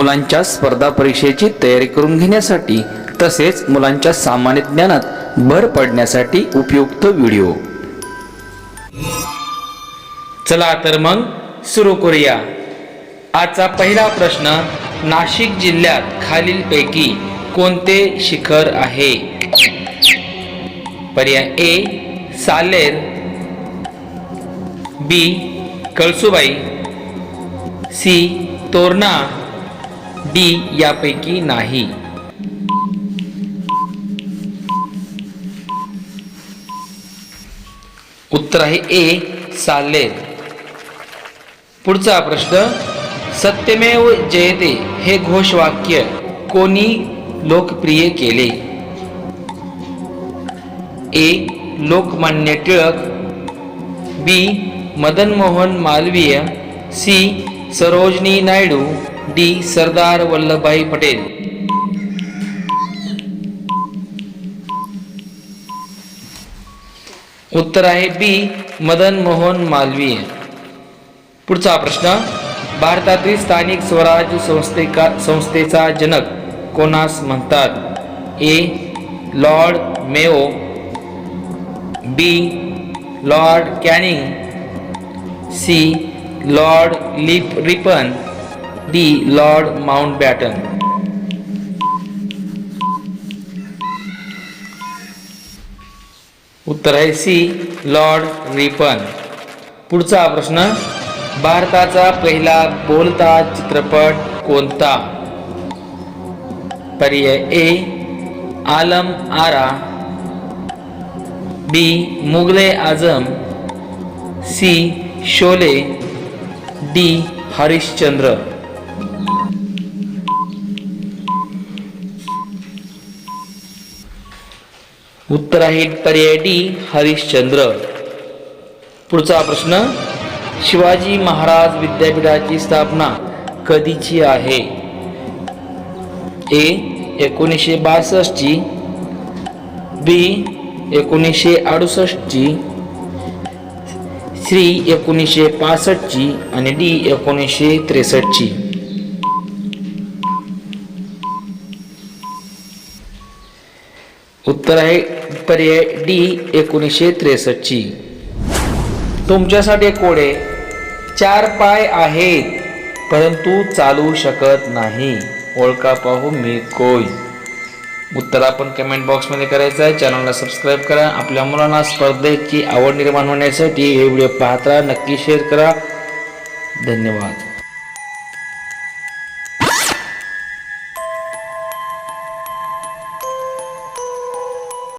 मुलांच्या स्पर्धा परीक्षेची तयारी करून घेण्यासाठी तसेच मुलांच्या सामान्य ज्ञानात भर पडण्यासाठी उपयुक्त व्हिडिओ. चला तर मग सुरू करूया. आजचा पहिला प्रश्न नाशिक जिल्ह्यात खालीलपैकी कोणते शिखर आहे? पर्याय A Salher. B Kalsubai. C Torna. D यापैकी नाही. उत्तर आहे ए चालेल. पुढचा प्रश्न सत्यमेव जयते हे घोषवाक्य कोणी लोकप्रिय केले? A Lokmanya Tilak. B Madan Mohan Malaviya. C Sarojini Naidu. D. Sardar Vallabhbhai Patel. उत्तर आहे बी. मदन मोहन मालवीय. पुढचा प्रश्न भारतातील स्थानिक स्वराज्य संस्थेका संस्थेचा जनक कोणास म्हणतात? A. Lord Mayo B. Lord Canning C. Lord lip Ripon. D Lord Mountbatten उत्तर आहे सी लॉर्ड रिपन. पुढचा प्रश्न भारताचा पहिला बोलता चित्रपट कोणता? पर्याय A Alam Ara. B Mughal-e Azam C Sholay. D Harishchandra. उत्तर आहे पर्याय डी हरिश्चंद्र. पुढचा प्रश्न शिवाजी महाराज विद्यापीठाची स्थापना कधीची आहे? ए एकोणीसशे बासष्टची बी एकोणीसशे अडुसष्टची सी एकोणीसशे पासष्टची आणि डी एकोणीसशे त्रेसष्टची उत्तर आहे पर्याय डी एकोणीसशे त्रेसष्टची. तुमच्यासाठी कोडे चार पाय आहेत परंतु चालू शकत नाही. ओळखा पाहू मी कोय उत्तर आपण कमेंट बॉक्समध्ये करायचं आहे चॅनलला सबस्क्राईब करा. आपल्या मुलांना स्पर्धेची आवड निर्माण होण्यासाठी हे व्हिडिओ पाहता नक्की शेअर करा. धन्यवाद.